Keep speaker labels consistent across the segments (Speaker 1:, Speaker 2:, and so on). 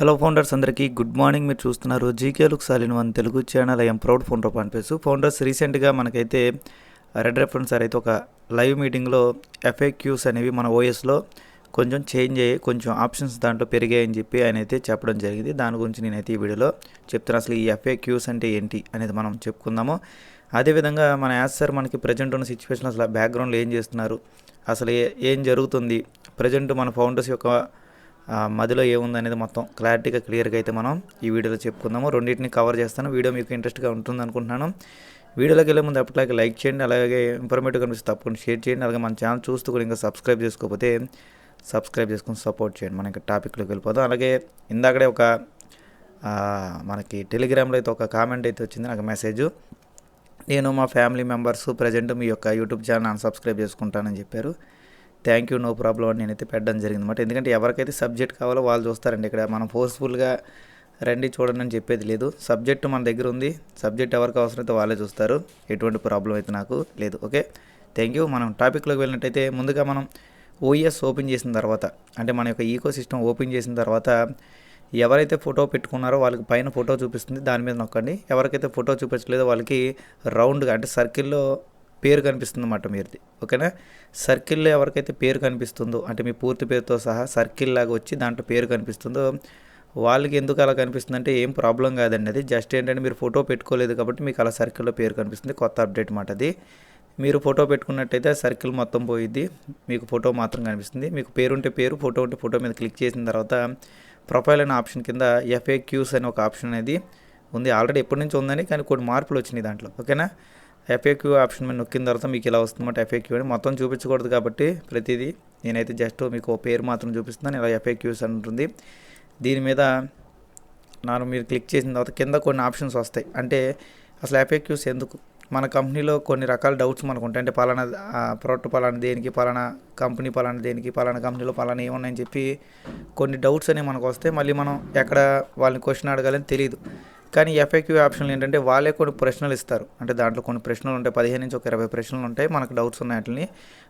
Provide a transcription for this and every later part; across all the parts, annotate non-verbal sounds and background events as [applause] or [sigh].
Speaker 1: Hello founders అందరికీ good morning. మీరు చూస్తున్నారు GK look సాలిన్ one Telugu channel. I'm proud founder పనిపేసు founders రీసెంట్గా మనకైతే రెడ్ రెఫరెన్స్ సార్ అయితే ఒక లైవ్ మీటింగ్లో ఎఫ్ఏక్యూస్ అనేవి మన ఓఎస్లో కొంచెం చేంజ్ అయ్యి కొంచెం ఆప్షన్స్ దాంట్లో పెరిగాయని చెప్పి ఆయన అయితే చెప్పడం జరిగింది. దాని గురించి నేనైతే ఈ వీడియోలో చెప్తాను అసలు ఈ ఎఫ్ఏక్యూస్ అంటే ఏంటి అనేది మనం చెప్పుకుందాము. అదేవిధంగా మన యాజ్ సార్ మనకి ప్రజెంట్ ఉన్న సిచ్యువేషన్ అసలు బ్యాక్గ్రౌండ్లో ఏం చేస్తున్నారు? అసలు ఏ- ఏం జరుగుతుంది? ప్రజెంట్ మన ఫౌండర్స్ యొక్క మదిలో ఏముంది అనేది మొత్తం క్లారిటీగా క్లియర్గా అయితే మనం ఈ వీడియోలో చెప్పుకుందాము. రెండింటిని కవర్ చేస్తాను. వీడియో మీకు ఇంట్రెస్ట్గా ఉంటుంది అనుకుంటున్నాను. వీడియోలోకి వెళ్ళే ముందు అప్పటిలాగే లైక్ చేయండి. అలాగే ఇన్ఫర్మేటివ్ కనిపిస్తే తప్పకుండా షేర్ చేయండి. అలాగే మన ఛానల్ చూస్తూ కూడా ఇంకా సబ్స్క్రైబ్ చేసుకోకపోతే సబ్స్క్రైబ్ చేసుకుని సపోర్ట్ చేయండి. మనకి ఇంకా టాపిక్లోకి వెళ్ళిపోదాం. అలాగే ఇందాకడే ఒక మనకి టెలిగ్రామ్లో అయితే ఒక కామెంట్ అయితే వచ్చింది. నాకు మెసేజ్ నేను మా ఫ్యామిలీ మెంబర్స్ ప్రజెంట్ మీ యొక్క యూట్యూబ్ ఛానల్ అన్సబ్స్క్రైబ్ చేసుకుంటానని చెప్పారు. థ్యాంక్ యూ నో ప్రాబ్లం అని నేనైతే పెట్టడం జరిగింది అనమాట ఎందుకంటే ఎవరికైతే సబ్జెక్ట్ కావాలో వాళ్ళు చూస్తారండి. ఇక్కడ మనం ఫోర్స్ఫుల్గా రండి చూడండి అని చెప్పేది లేదు. సబ్జెక్ట్ మన దగ్గర ఉంది. సబ్జెక్ట్ ఎవరికి అవసరమైతే వాళ్ళే చూస్తారు. ఎటువంటి ప్రాబ్లం అయితే నాకు లేదు. ఓకే? Thank you. మనం టాపిక్లోకి వెళ్ళినట్టయితే ముందుగా మనం ఓఎస్ ఓపెన్ చేసిన తర్వాత అంటే మన యొక్క ఈకో సిస్టమ్ ఓపెన్ చేసిన తర్వాత ఎవరైతే ఫోటో పెట్టుకున్నారో వాళ్ళకి పైన ఫోటో చూపిస్తుంది. దాని మీద నొక్కండి. ఎవరికైతే ఫోటో చూపించలేదో వాళ్ళకి రౌండ్గా అంటే సర్కిల్లో పేరు కనిపిస్తుంది అన్నమాట మీరుది. ఓకేనా? సర్కిల్లో ఎవరికైతే పేరు కనిపిస్తుందో అంటే మీ పూర్తి పేరుతో సహా సర్కిల్ లాగా వచ్చి దాంట్లో పేరు కనిపిస్తుందో వాళ్ళకి ఎందుకు అలా కనిపిస్తుందంటే ఏం ప్రాబ్లం కాదండి అది. జస్ట్ ఏంటంటే మీరు ఫోటో పెట్టుకోలేదు కాబట్టి మీకు అలా సర్కిల్లో పేరు కనిపిస్తుంది. కొత్త అప్డేట్ మాట అది. మీరు ఫోటో పెట్టుకున్నట్టయితే సర్కిల్ మొత్తం పోయిద్ది. మీకు ఫోటో మాత్రం కనిపిస్తుంది. మీకు పేరు ఉంటే పేరు ఫోటో ఉంటే ఫోటో మీద క్లిక్ చేసిన తర్వాత ప్రొఫైల్ అనే ఆప్షన్ కింద ఎఫ్ఏక్యూస్ అనే ఒక ఆప్షన్ అనేది ఉంది. ఆల్రెడీ ఎప్పటి నుంచి ఉందని కానీ కొన్ని మార్పులు వచ్చినాయి దాంట్లో. ఓకేనా? ఎఫ్ఏక్యూ ఆప్షన్ మీద నొక్కిన తర్వాత మీకు ఇలా వస్తుందన్నమాట. ఎఫ్ఏక్యూ అని మొత్తం చూపించకూడదు కాబట్టి ప్రతిదీ నేనైతే జస్ట్ మీకు ఓ పేరు మాత్రం చూపిస్తున్నాను. ఇలా ఎఫ్ఏక్యూస్ అని ఉంటుంది. దీని మీద నాకు మీరు క్లిక్ చేసిన తర్వాత కింద కొన్ని ఆప్షన్స్ వస్తాయి. అంటే అసలు ఎఫ్ఏక్యూస్ ఎందుకు? మన కంపెనీలో కొన్ని రకాల డౌట్స్ మనకు ఉంటాయి. అంటే పలానా ప్రోడక్ట్ పలానా దేనికి పలానా కంపెనీ పలానా దేనికి పలానా కంపెనీలో పలానా ఏమున్నాయని చెప్పి కొన్ని డౌట్స్ అనేవి మనకు వస్తే మళ్ళీ మనం ఎక్కడ వాళ్ళని క్వశ్చన్ అడగాలని తెలియదు. కానీ ఎఫ్ఏక్యూ ఆప్షన్లు ఏంటంటే వాళ్ళే కొన్ని ప్రశ్నలు ఇస్తారు. అంటే దాంట్లో కొన్ని ప్రశ్నలు ఉంటాయి. పదిహేను నుంచి ఒక ఇరవై ప్రశ్నలు ఉంటాయి. మనకు డౌట్స్ ఉన్నాయి వాటిని.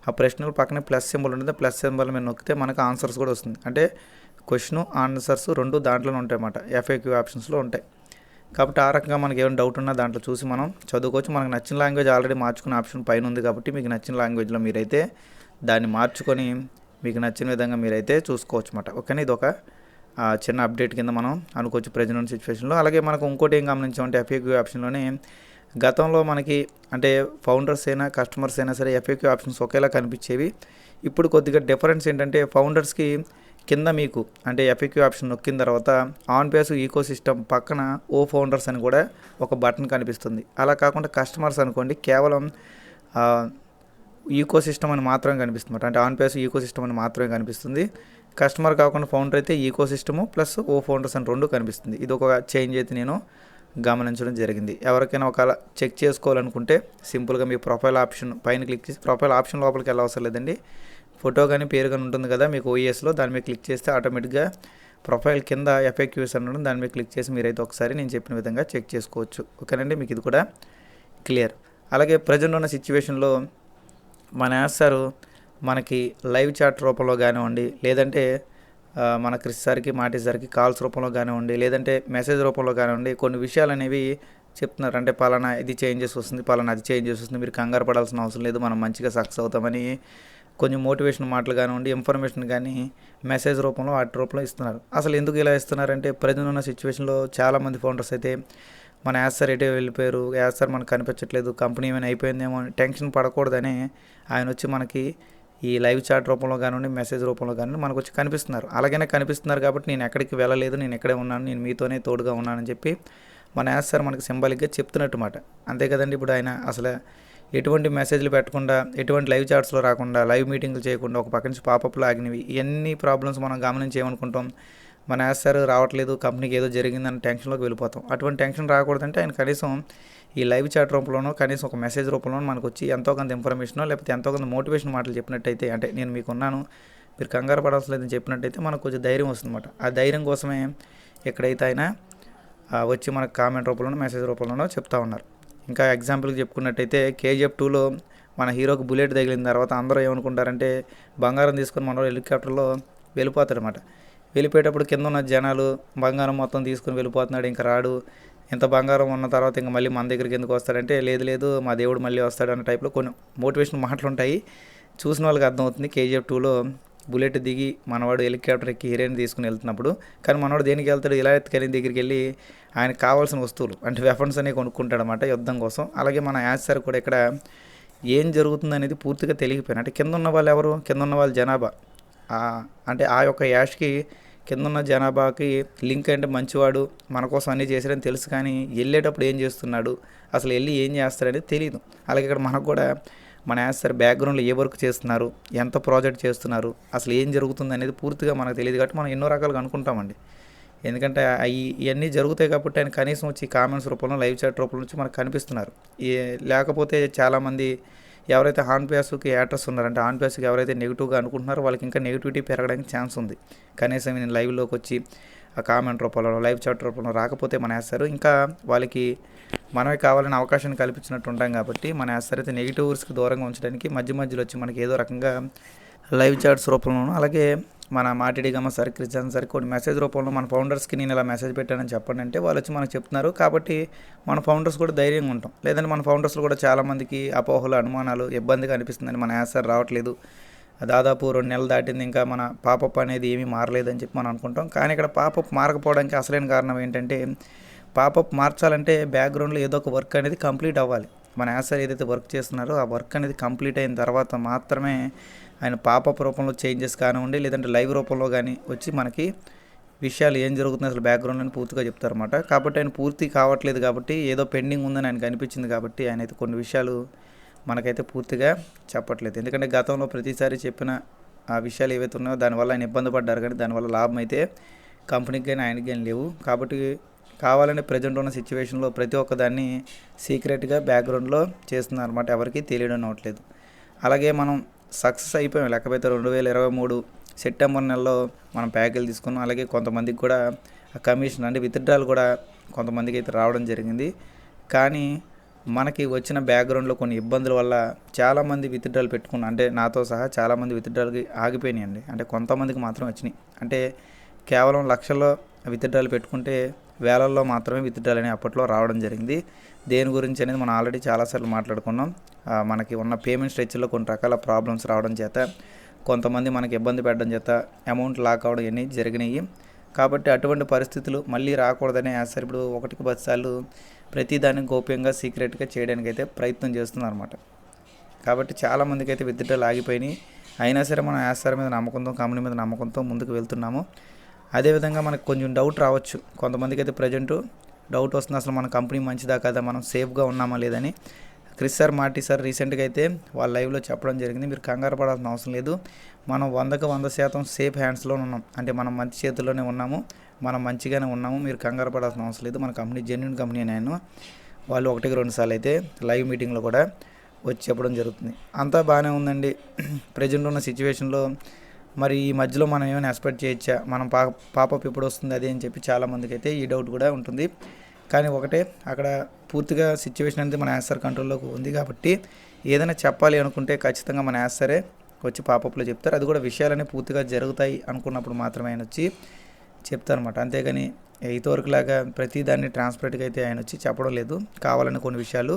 Speaker 1: ఆ ప్రశ్నలు పక్కనే ప్లస్ సింబల్ ఉంటుంది. ప్లస్ సింబల్ మీద నొక్కితే మనకు ఆన్సర్స్ కూడా వస్తుంది. అంటే క్వశ్చన్ ఆన్సర్స్ రెండు దాంట్లోనే ఉంటాయి అన్నమాట. ఎఫ్ఏక్యూ ఆప్షన్స్లో ఉంటాయి. కాబట్టి ఆ రకంగా మనకి ఏమైనా డౌట్ ఉన్నా దాంట్లో చూసి మనం చదువుకోవచ్చు. మనకు నచ్చిన లాంగ్వేజ్ ఆల్రెడీ మార్చుకునే ఆప్షన్ పైన ఉంది కాబట్టి మీకు నచ్చిన లాంగ్వేజ్లో మీరైతే దాన్ని మార్చుకొని మీకు నచ్చిన విధంగా మీరైతే చూసుకోవచ్చు అన్నమాట. ఓకేనా? ఇది ఒక చిన్న అప్డేట్ కింద మనం అనుకోవచ్చు ప్రజెంట్ సిచ్యువేషన్లో అలాగే మనకు ఇంకోటి ఏం గమనించామంటే ఎఫ్ఏక్యూ ఆప్షన్లోనే గతంలో మనకి అంటే ఫౌండర్స్ అయినా కస్టమర్స్ అయినా సరే ఎఫ్ఏక్యూ ఆప్షన్స్ ఒకేలా కనిపించేవి. ఇప్పుడు కొద్దిగా డిఫరెన్స్ ఏంటంటే ఫౌండర్స్కి కింద మీకు అంటే ఎఫ్ఏక్యూ ఆప్షన్ నొక్కిన తర్వాత ఆన్ బేస్ ఈకో సిస్టమ్ పక్కన ఓ ఫౌండర్స్ అని కూడా ఒక బటన్ కనిపిస్తుంది. అలా కాకుండా కస్టమర్స్ అనుకోండి కేవలం ఈకో సిస్టమ్ అని మాత్రమే కనిపిస్తుంది అంటే ఆన్ పేస్ ఈకో సిస్టమ్ అని మాత్రమే కనిపిస్తుంది. కస్టమర్ కాకుండా ఫౌండర్ అయితే ఈకో సిస్టము ప్లస్ ఓ ఫౌండర్స్ అని రెండు కనిపిస్తుంది. ఇది ఒక చేంజ్ అయితే నేను గమనించడం జరిగింది. ఎవరికైనా ఒకవేళ చెక్ చేసుకోవాలనుకుంటే సింపుల్గా మీ ప్రొఫైల్ ఆప్షన్ పైన క్లిక్ చేసి ప్రొఫైల్ ఆప్షన్ లోపలికి వెళ్ళవసరం లేదండి. ఫోటో కానీ పేరు కానీ ఉంటుంది కదా మీకు ఓఎస్లో దాని మీద క్లిక్ చేస్తే ఆటోమేటిక్గా ప్రొఫైల్ కింద ఎఫ్ఏక్యూస్ అనడం ఉండడం దాని మీద క్లిక్ చేసి మీరైతే ఒకసారి నేను చెప్పిన విధంగా చెక్ చేసుకోవచ్చు. ఓకేనండి? మీకు ఇది కూడా క్లియర్. అలాగే ప్రజెంట్ ఉన్న సిచ్యువేషన్లో మన సార్ మనకి లైవ్ చాట్ రూపంలో కానివ్వండి లేదంటే మన క్రిస్ సార్కి మాటి సార్కి కాల్స్ రూపంలో కానివ్వండి లేదంటే మెసేజ్ రూపంలో కానివ్వండి కొన్ని విషయాలు అనేవి చెప్తున్నారు. అంటే పలానా ఇది చేంజెస్ వస్తుంది పలానా అది చేంజెస్ వస్తుంది మీరు కంగారు పడాల్సిన అవసరం లేదు మనం మంచిగా సక్సెస్ అవుతామని కొంచెం మోటివేషన్ మాటలు కానివ్వండి ఇన్ఫర్మేషన్ కానీ మెసేజ్ రూపంలో వాటి రూపంలో ఇస్తున్నారు. అసలు ఎందుకు ఇలా ఇస్తున్నారంటే ప్రజెంట్ ఉన్న సిచ్యువేషన్లో చాలామంది ఫౌండర్స్ అయితే మన యాస్ సార్ ఎటే వెళ్ళిపోయారు యాస్ సార్ మనకు కనిపించట్లేదు కంపెనీ ఏమైనా అయిపోయిందేమో అని టెన్షన్ పడకూడదని ఆయన వచ్చి మనకి ఈ లైవ్ చాట్ రూపంలో కానివ్వండి మెసేజ్ రూపంలో కానివ్వండి మనకు వచ్చి కనిపిస్తున్నారు. అలాగనే కనిపిస్తున్నారు కాబట్టి నేను ఎక్కడికి వెళ్ళలేదు నేను ఇక్కడే ఉన్నాను నేను మీతోనే తోడుగా ఉన్నానని చెప్పి మన యాజ్ సార్ మనకి సింబాలిక్గా చెప్తున్నట్టు మాట అంతే కదండి ఇప్పుడు ఆయన అసలు ఎటువంటి మెసేజ్లు పెట్టకుండా ఎటువంటి లైవ్ చాట్స్లో రాకుండా లైవ్ మీటింగ్లు చేయకుండా ఒక పక్క నుంచి పాపప్లు ఆగినవి ఇవన్నీ ప్రాబ్లమ్స్ మనం గమనించేయమనుకుంటాం మన యాజ్ సార్ రావట్లేదు కంపెనీకి ఏదో జరిగిందని టెన్షన్లోకి వెళ్ళిపోతాం. అటువంటి టెన్షన్ రాకూడదంటే ఆయన కనీసం ఈ లైవ్ చాట్ రూపంలోనో కనీసం ఒక మెసేజ్ రూపంలోనో మనకు వచ్చి ఎంతో కొంత ఇన్ఫర్మేషన్ లేకపోతే ఎంతో కొంత మోటివేషన్ మాటలు చెప్పినట్టయితే అంటే నేను మీకు ఉన్నాను మీరు కంగారు పడాల్సిన లేదని చెప్పినట్టయితే మనకు కొంచెం ధైర్యం వస్తుందన్నమాట. ఆ ధైర్యం కోసమే ఎక్కడైతే ఆయన వచ్చి మనకు కామెంట్ రూపంలోనో మెసేజ్ రూపంలోనో చెప్తా ఉన్నారు. ఇంకా ఎగ్జాంపుల్కి చెప్పుకున్నట్టయితే కేజీఎఫ్ టూలో మన హీరోకి బుల్లెట్ తగిలిన తర్వాత అందరూ ఏమనుకుంటారంటే బంగారం తీసుకొని మన హెలికాప్టర్లో వెళ్ళిపోతారన్నమాట వెళ్ళిపోయేటప్పుడు కింద ఉన్న జనాలు బంగారం మొత్తం తీసుకుని వెళ్ళిపోతున్నాడు ఇంకా రాడు. ఇంత బంగారం ఉన్న తర్వాత ఇంకా మళ్ళీ మన దగ్గరికి ఎందుకు వస్తాడంటే లేదు లేదు మా దేవుడు మళ్ళీ వస్తాడు అన్న టైప్లో కొన్ని మోటివేషన్ మాటలు ఉంటాయి చూసిన వాళ్ళకి అర్థమవుతుంది కేజీఎఫ్ టూలో బుల్లెట్ దిగి మనవాడు హెలికాప్టర్ ఎక్కి హీరోయిన్ తీసుకుని వెళ్తున్నప్పుడు కానీ మనవాడు దేనికి వెళ్తాడు? ఇలా ఎత్తుకెళ్ళిన దగ్గరికి వెళ్ళి ఆయనకు కావాల్సిన వస్తువులు అంటే వెపన్స్ అనేవి కొనుక్కుంటాడు అనమాట యుద్ధం కోసం. అలాగే మన యాసర్ కూడా ఇక్కడ ఏం జరుగుతుంది అనేది పూర్తిగా తెలియకపోయినా అంటే కింద ఉన్న వాళ్ళు ఎవరు? కింద ఉన్న వాళ్ళ జనాభా. అంటే ఆ యొక్క యాష్కి కింద ఉన్న జనాభాకి లింక్ అంటే మంచివాడు మన కోసం అన్నీ చేశాడని తెలుసు కానీ వెళ్ళేటప్పుడు ఏం చేస్తున్నాడు? అసలు వెళ్ళి ఏం చేస్తారనేది తెలియదు అలాగే ఇక్కడ మనకు కూడా మన యాస్తారు బ్యాక్గ్రౌండ్లో ఏ వర్క్ చేస్తున్నారు? ఎంత ప్రాజెక్ట్ చేస్తున్నారు? అసలు ఏం జరుగుతుంది అనేది పూర్తిగా మనకు తెలియదు కాబట్టి మనం ఎన్నో రకాలుగా అనుకుంటామండి. ఎందుకంటే అవి ఇవన్నీ జరుగుతాయి కాబట్టి ఆయన కనీసం వచ్చి కామెంట్స్ రూపంలో లైవ్ చాట్ రూపంలో నుంచి మనకు కనిపిస్తున్నారు. ఈ లేకపోతే చాలామంది ఎవరైతే హాన్ ప్యాస్కి యాటర్స్ ఉన్నారంటే హాన్ ఎవరైతే నెగిటివ్గా అనుకుంటున్నారో వాళ్ళకి ఇంకా నెగిటివిటీ పెరగడానికి ఛాన్స్ ఉంది. కనీసం నేను లైవ్లోకి వచ్చి ఆ కామెంట్ రూపంలో లైవ్ చాట్ రూపంలో రాకపోతే మన వేస్తారు ఇంకా వాళ్ళకి మనమే కావాలని అవకాశాన్ని కల్పించినట్టు ఉంటాం కాబట్టి మన వేస్తారు అయితే నెగిటివ్స్కి దూరంగా ఉంచడానికి మధ్య మధ్యలో వచ్చి మనకి ఏదో రకంగా లైవ్ చాట్స్ రూపంలోనూ అలాగే మన మాటిడి గమ్మ సార్ క్రిస్టియన్ సార్ కొన్ని మెసేజ్ రూపంలో మన ఫౌండర్స్కి నేను ఇలా మెసేజ్ పెట్టానని చెప్పండి అంటే వాళ్ళు వచ్చి మనకు చెప్తున్నారు. కాబట్టి మన ఫౌండర్స్ కూడా ధైర్యంగా ఉంటాం. లేదంటే మన ఫౌండర్స్లో కూడా చాలామందికి అపోహలు అనుమానాలు ఇబ్బందిగా అనిపిస్తుందని మన యాసర్ రావట్లేదు. దాదాపు రెండు నెలలు దాటింది ఇంకా మన పాపప్ అనేది ఏమీ మారలేదని చెప్పి మనం అనుకుంటాం. కానీ ఇక్కడ పాపప్ మారకపోవడానికి అసలైన కారణం ఏంటంటే పాపప్ మార్చాలంటే బ్యాక్గ్రౌండ్లో ఏదో ఒక వర్క్ అనేది కంప్లీట్ అవ్వాలి. మన యాసర్ ఏదైతే వర్క్ చేస్తున్నారో ఆ వర్క్ అనేది కంప్లీట్ అయిన తర్వాత మాత్రమే ఆయన పాపప్ రూపంలో చేంజెస్ కానివ్వండి లేదంటే లైవ్ రూపంలో కానీ వచ్చి మనకి విషయాలు ఏం జరుగుతుంది అసలు బ్యాక్గ్రౌండ్ అని పూర్తిగా చెప్తారన్నమాట. కాబట్టి ఆయన పూర్తి కావట్లేదు కాబట్టి ఏదో పెండింగ్ ఉందని ఆయనకు అనిపించింది కాబట్టి ఆయన అయితే కొన్ని విషయాలు మనకైతే పూర్తిగా చెప్పట్లేదు. ఎందుకంటే గతంలో ప్రతిసారి చెప్పిన ఆ విషయాలు ఏవైతే ఉన్నాయో దానివల్ల ఆయన ఇబ్బంది పడ్డారు కానీ దానివల్ల లాభం అయితే కంపెనీకి కానీ ఆయనకి కానీ లేవు. కాబట్టి కావాలని ప్రజెంట్ ఉన్న సిచ్యువేషన్లో ప్రతి ఒక్కదాన్ని సీక్రెట్గా బ్యాక్గ్రౌండ్లో చేస్తున్నారన్నమాట. ఎవరికీ ఎవరికి తెలియడం అవట్లేదు అలాగే మనం సక్సెస్ అయిపోయాం. లేకపోతే రెండు వేల ఇరవై మూడు సెప్టెంబర్ నెలలో మనం ప్యాకేజీలు తీసుకున్నాం. అలాగే కొంతమందికి కూడా ఆ కమిషన్ అంటే విత్డ్రాలు కూడా కొంతమందికి అయితే రావడం జరిగింది. కానీ మనకి వచ్చిన బ్యాక్గ్రౌండ్లో కొన్ని ఇబ్బందుల వల్ల చాలామంది విత్డ్రాలు పెట్టుకున్నాను అంటే నాతో సహా చాలామంది విత్డ్రాలకి ఆగిపోయినాయండి. అంటే కొంతమందికి మాత్రం వచ్చినాయి. అంటే కేవలం లక్షల్లో విత్డ్రాలు పెట్టుకుంటే వేలల్లో మాత్రమే విత్డ్రాలు అప్పట్లో రావడం జరిగింది. దేని గురించి అనేది మనం ఆల్రెడీ చాలాసార్లు మాట్లాడుకున్నాం. మనకి ఉన్న పేమెంట్ స్ట్రక్చర్లో కొన్ని రకాల ప్రాబ్లమ్స్ రావడం చేత కొంతమంది మనకి ఇబ్బంది పెట్టడం చేత అమౌంట్ లాక్ అవడం ఇవన్నీ జరిగినాయి. కాబట్టి అటువంటి పరిస్థితులు మళ్ళీ రాకూడదనే సార్ ఇప్పుడు ఒకటికి పది సార్లు ప్రతిదాన్ని గోప్యంగా సీక్రెట్గా చేయడానికి అయితే ప్రయత్నం చేస్తున్నారు కాబట్టి చాలామందికి అయితే విత్డ్రాలు ఆగిపోయినాయి. అయినా సరే మనం యాసార్ మీద నమ్మకంతో కంపెనీ మీద నమ్మకంతో ముందుకు వెళ్తున్నాము. అదేవిధంగా మనకు కొంచెం డౌట్ రావచ్చు. కొంతమందికి అయితే ప్రజెంట్ డౌట్ వస్తుంది. అసలు మన కంపెనీ మంచిదా కదా? మనం సేఫ్గా ఉన్నామా లేదని. క్రిస్ సార్ మార్టీ సార్ రీసెంట్గా అయితే వాళ్ళ లైవ్లో చెప్పడం జరిగింది. మీరు కంగారు పడాల్సిన అవసరం లేదు. మనం వందకు వంద శాతం సేఫ్ హ్యాండ్స్లో ఉన్నాం. అంటే మనం మంచి చేతుల్లోనే ఉన్నాము. మనం మంచిగానే ఉన్నాము. మీరు కంగారు పడాల్సిన అవసరం లేదు. మన కంపెనీ జెన్యున్ కంపెనీ నేను వాళ్ళు ఒకటికి రెండు సార్లు అయితే లైవ్ మీటింగ్లో కూడా వచ్చి చెప్పడం జరుగుతుంది. అంతా బాగానే ఉందండి. [clears throat] ప్రజెంట్ ఉన్న సిచ్యువేషన్లో మరి ఈ మధ్యలో మనం ఏమైనా ఎక్స్పెక్ట్ చేయొచ్చా? మనం పా పాపప్ ఎప్పుడు వస్తుంది అది అని చెప్పి చాలామందికి అయితే ఈ డౌట్ కూడా ఉంటుంది. కానీ ఒకటే అక్కడ పూర్తిగా సిచ్యువేషన్ అనేది మన యాన్సర్ కంట్రోల్లోకి ఉంది కాబట్టి ఏదైనా చెప్పాలి అనుకుంటే ఖచ్చితంగా మన యాన్సరే వచ్చి పాపప్లో చెప్తారు. అది కూడా విషయాలన్నీ పూర్తిగా జరుగుతాయి అనుకున్నప్పుడు మాత్రమే ఆయన వచ్చి చెప్తారనమాట అంతేగాని ఇదివరకులాగా ప్రతి దాన్ని ట్రాన్స్పరెంట్గా అయితే ఆయన వచ్చి చెప్పడం లేదు. కావాలని కొన్ని విషయాలు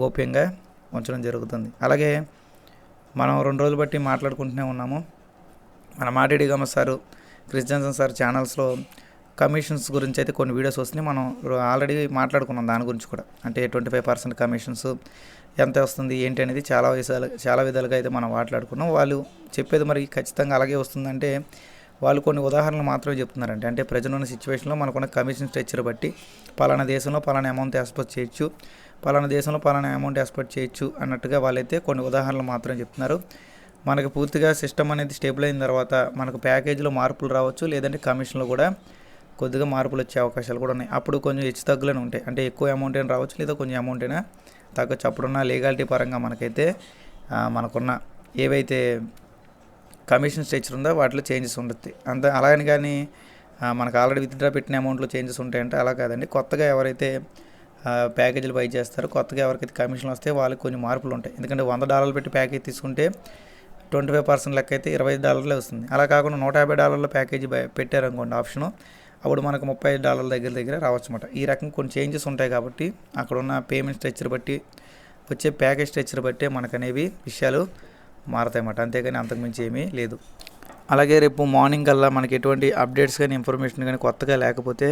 Speaker 1: గోప్యంగా ఉంచడం జరుగుతుంది. అలాగే మనం రెండు రోజులు బట్టి మాట్లాడుకుంటూనే ఉన్నాము. మన మాటిడి గమ సారు క్రిస్టియన్సన్ సార్ ఛానల్స్లో కమిషన్స్ గురించి అయితే కొన్ని వీడియోస్ వస్తున్నాయి. మనం ఆల్రెడీ మాట్లాడుకున్నాం దాని గురించి కూడా. అంటే ట్వంటీ ఫైవ్ పర్సెంట్ కమిషన్స్ ఎంత వస్తుంది ఏంటి అనేది చాలా విషయాలు చాలా విధాలుగా అయితే మనం మాట్లాడుకున్నాం. వాళ్ళు చెప్పేది మరి ఖచ్చితంగా అలాగే వస్తుందంటే వాళ్ళు కొన్ని ఉదాహరణలు మాత్రమే చెప్తున్నారంటే అంటే ప్రజలు ఉన్న సిచ్యువేషన్లో మనకున్న కమిషన్ స్ట్రక్చర్ బట్టి పలానా దేశంలో పలానా అమౌంట్ ఎక్స్పోర్ట్ చేయొచ్చు పలానా దేశంలో పలానా అమౌంట్ ఎక్స్పోర్ట్ చేయొచ్చు అన్నట్టుగా వాళ్ళైతే కొన్ని ఉదాహరణలు మాత్రమే చెప్తున్నారు. మనకి పూర్తిగా సిస్టమ్ అనేది స్టేబుల్ అయిన తర్వాత మనకు ప్యాకేజీలో మార్పులు రావచ్చు లేదంటే కమిషన్లో కూడా కొద్దిగా మార్పులు వచ్చే అవకాశాలు కూడా ఉన్నాయి. అప్పుడు కొంచెం హెచ్చు తగ్గులను ఉంటాయి. అంటే ఎక్కువ అమౌంట్ అయినా రావచ్చు లేదా కొంచెం అమౌంట్ అయినా తగ్గచ్చు. అప్పుడున్న లీగాలిటీ పరంగా మనకైతే మనకున్న ఏవైతే కమిషన్ స్ట్రక్చర్ ఉందో వాటిలో చేంజెస్ ఉంటుంది అంత అలాగని కానీ మనకు ఆల్రెడీ విత్డ్రా పెట్టిన అమౌంట్లో చేంజెస్ ఉంటాయంటే అలా కాదండి. కొత్తగా ఎవరైతే ప్యాకేజీలు బై చేస్తారో కొత్తగా ఎవరికైతే కమిషన్లు వస్తే వాళ్ళకి కొన్ని మార్పులు ఉంటాయి. ఎందుకంటే వంద డాలర్లు పెట్టి ప్యాకేజ్ తీసుకుంటే ట్వంటీ ఫైవ్ పర్సెంట్ లెక్క అయితే ఇరవై ఐదు డాలర్లే వస్తుంది. అలా కాకుండా నూట యాభై డాలర్ల ప్యాకేజీ పెట్టారనుకోండి ఆప్షను అప్పుడు మనకు ముప్పై ఐదు డాలర్ల దగ్గర దగ్గర రావచ్చు అనమాట ఈ రకం కొన్ని చేంజెస్ ఉంటాయి కాబట్టి అక్కడ ఉన్న పేమెంట్ స్ట్రక్చర్ బట్టి వచ్చే ప్యాకేజ్ స్ట్రక్చర్ బట్టే మనకనేవి విషయాలు మారతాయి అన్నమాట అంతేగాని అంతకుమించి ఏమీ లేదు. అలాగే రేపు మార్నింగ్ కల్లా మనకి ఎటువంటి అప్డేట్స్ కానీ ఇన్ఫర్మేషన్ కానీ కొత్తగా లేకపోతే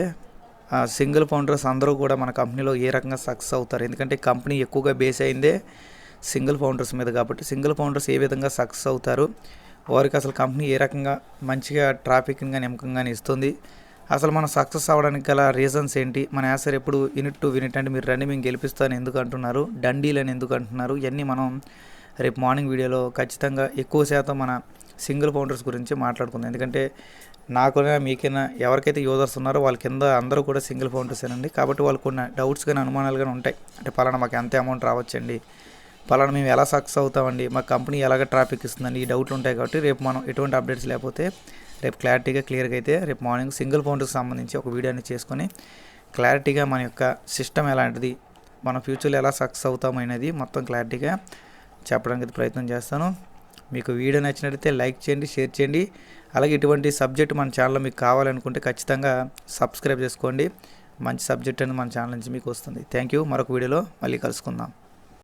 Speaker 1: ఆ సింగిల్ ఫౌండర్స్ అందరూ కూడా మన కంపెనీలో ఏ రకంగా సక్సెస్ అవుతారు? ఎందుకంటే కంపెనీ ఎక్కువగా బేస్ అయిందే సింగిల్ ఫౌండర్స్ మీద కాబట్టి సింగిల్ ఫౌండర్స్ ఏ విధంగా సక్సెస్ అవుతారు? వారికి అసలు కంపెనీ ఏ రకంగా మంచిగా ట్రాఫిక్ని కానీ ఎమ్మకం కానీ ఇస్తుంది? అసలు మనం సక్సెస్ అవ్వడానికి గల రీజన్స్ ఏంటి? మన యాసర్ ఎప్పుడు యూనిట్ టు యూనిట్ అంటే మీరు రండి మేము గెలిపిస్తాను ఎందుకు అంటున్నారు? డండీలు అని ఎందుకు అంటున్నారు? ఇవన్నీ మనం రేపు మార్నింగ్ వీడియోలో ఖచ్చితంగా ఎక్కువ శాతం మన సింగిల్ ఫౌండర్స్ గురించి మాట్లాడుకుందాం. ఎందుకంటే నాకైనా మీకైనా ఎవరికైతే యూజర్స్ ఉన్నారో వాళ్ళ కింద అందరూ కూడా సింగిల్ ఫౌండర్సేనండి. కాబట్టి వాళ్ళు కొన్ని డౌట్స్ కానీ అనుమానాలు కానీ ఉంటాయి. అంటే పలానా మాకు ఎంత అమౌంట్ రావచ్చండి? పలానా మేము ఎలా సక్సెస్ అవుతామండి మా కంపెనీ ఎలాగ ట్రాఫిక్ ఇస్తుందండి ఈ డౌట్లు ఉంటాయి కాబట్టి రేపు మనం ఎటువంటి అప్డేట్స్ లేకపోతే రేపు క్లారిటీగా క్లియర్గా అయితే రేపు మార్నింగ్ సింగిల్ ఫౌండర్కి సంబంధించి ఒక వీడియోని చేసుకొని క్లారిటీగా మన యొక్క సిస్టమ్ ఎలాంటిది మన ఫ్యూచర్లో ఎలా సక్సెస్ అవుతాం అనేది మొత్తం క్లారిటీగా చెప్పడానికి ప్రయత్నం చేస్తాను. మీకు వీడియో నచ్చినట్లయితే లైక్ చేయండి షేర్ చేయండి. అలాగే ఇటువంటి సబ్జెక్ట్ మన ఛానల్లో మీకు కావాలనుకుంటే ఖచ్చితంగా సబ్స్క్రైబ్ చేసుకోండి. మంచి సబ్జెక్ట్ అనేది మన ఛానల్ నుంచి మీకు వస్తుంది. థ్యాంక్ యూ మరొక వీడియోలో మళ్ళీ కలుసుకుందాం.